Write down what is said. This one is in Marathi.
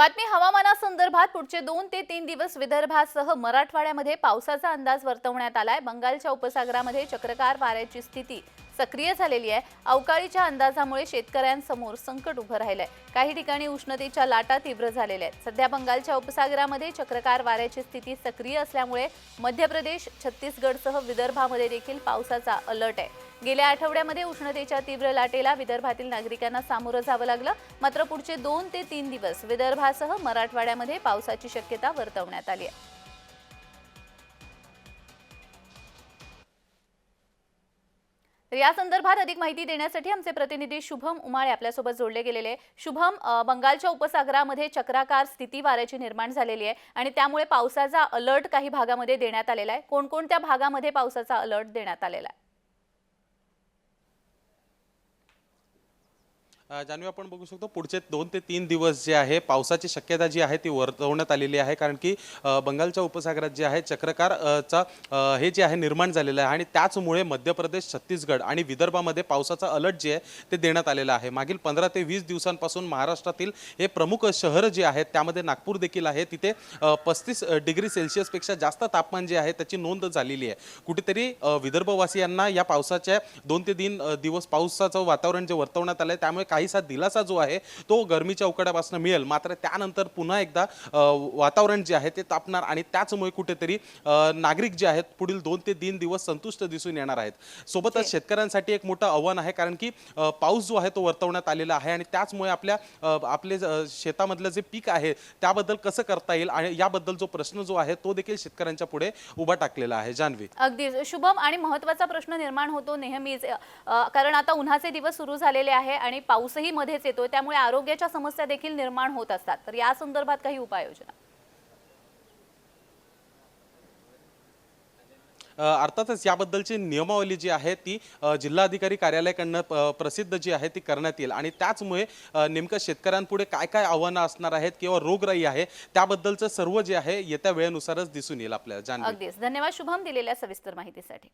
बातमी हवामानासंदर्भात पुढचे दोन ते तीन दिवस विदर्भासह मराठवाड्यामध्ये पावसाचा अंदाज वर्तवण्यात आलाय. बंगालच्या उपसागरामध्ये चक्रकार वाऱ्याची स्थिती सक्रिय झालेली आहे. अवकाळीच्या अंदाजामुळे शेतकऱ्यांसमोर संकट उभं राहिलंय. काही ठिकाणी उष्णतेच्या लाटा तीव्र झालेल्या आहेत. सध्या बंगालच्या उपसागरामध्ये चक्रकार वाऱ्याची स्थिती सक्रिय असल्यामुळे मध्य प्रदेश छत्तीसगडसह विदर्भामध्ये देखील पावसाचा अलर्ट आहे. गेल्या आठवड्यामध्ये उष्णतेच्या तीव्र लाटेला विदर्भातील नागरिकांना सामोरं जावं लागलं. मात्र पुढचे दोन ते तीन दिवस विदर्भासह मराठवाड्यामध्ये पावसाची शक्यता वर्तवण्यात आली आहे. या संदर्भात अधिक माहिती देण्यासाठी आमचे प्रतिनिधी शुभम उमाळे आपल्यासोबत जोडले गेलेले शुभम बंगालच्या उपसागरामध्ये चक्राकार स्थिती वाऱ्याची निर्माण झालेली आहे आणि त्यामुळे पावसाचा अलर्ट काही भागामध्ये देण्यात आलेला आहे. कोणकोणत्या भागामध्ये पावसाचा अलर्ट देण्यात आलेला आहे? जानवी आपण बघू शकतो पुढचे दोन ते तीन दिवस जे आहे पावसाची शक्यता जी आहे ती वर्तवण्यात आलेली आहे. कारण की बंगालच्या उपसागरात जे आहे चक्रकार चा हे जे आहे निर्माण झालेलं आहे. आणि त्याचमुळे मध्य प्रदेश छत्तीसगड आणि विदर्भामध्ये पावसाचा अलर्ट जे आहे ते देण्यात आलेलं आहे. मागील पंधरा ते वीस दिवसांपासून महाराष्ट्रातील हे प्रमुख शहरं जे आहेत त्यामध्ये नागपूर देखील आहे. तिथे पस्तीस डिग्री सेल्सिअसपेक्षा जास्त तापमान जे आहे त्याची नोंद झालेली आहे. कुठेतरी विदर्भवासियांना या पावसाच्या दोन ते तीन दिवस पावसाचं वातावरण जे वर्तवण्यात आलं आहे त्यामुळे काहीसा दिलासा जो आहे तो गरमीच्या उकाड्यापासून मिळेल. मात्र त्यानंतर पुन्हा एकदा वातावरण जे आहे ते तापणार आणि त्याचमुळे कुठेतरी नागरिक जे आहेत पुढील दोन ते तीन दिवस संतुष्ट दिसून येणार आहेत. सोबतच शेतकऱ्यांसाठी एक मोठं आव्हान आहे कारण की पाऊस जो आहे तो वर्तवण्यात आलेला आहे आणि त्याचमुळे आपल्या आपले शेतामधलं जे पीक आहे त्याबद्दल कसं करता येईल आणि याबद्दल जो प्रश्न जो आहे तो देखील शेतकऱ्यांच्या पुढे उभा टाकलेला आहे. जान्हवी. अगदीच. शुभम आणि महत्त्वाचा प्रश्न निर्माण होतो नेहमीच. कारण आता उन्हाचे दिवस सुरू झालेले आहे आणि पाऊसही मध्येच येतो त्यामुळे आरोग्याच्या समस्या देखील निर्माण होत असतात. तर या संदर्भात काही उपाययोजना. अर्थातच याबद्दलची नियमावली जी आहे ती जिल्हाधिकारी कार्यालयाकडनं प्रसिद्ध जी आहे ती करण्यात येईल. आणि त्याचमुळे नेमकं शेतकऱ्यांपुढे काय काय आव्हानं असणार आहेत किंवा रोगराई आहे त्याबद्दलचं सर्व जे आहे येत्या वेळेनुसारच दिसून येईल आपल्याला अगदीच. धन्यवाद शुभम दिलेल्या सविस्तर माहितीसाठी.